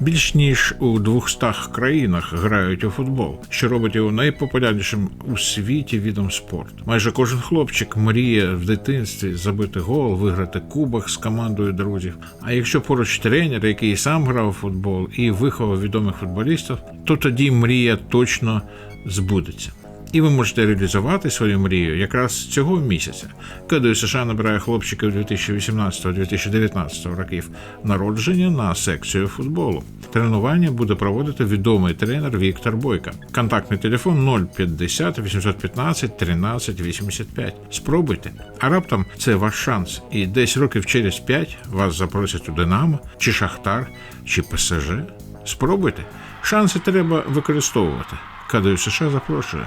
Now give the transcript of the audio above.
Більш ніж у 200 країнах грають у футбол, що робить його найпопулярнішим у світі відом спорту. Майже кожен хлопчик мріє в дитинстві забити гол, виграти кубок з командою друзів. А якщо поруч тренер, який сам грав у футбол і виховав відомих футболістів, то тоді мрія точно збудеться. І ви можете реалізувати свою мрію якраз цього місяця. КДУ США набирає хлопчиків 2018-2019 років народження на секцію футболу. Тренування буде проводити відомий тренер Віктор Бойка. Контактний телефон 050 815 13 85. Спробуйте. А раптом це ваш шанс. І десь років через 5 вас запросять у Динамо, чи Шахтар, чи ПСЖ. Спробуйте. Шанси треба використовувати. КДУ США запрошує.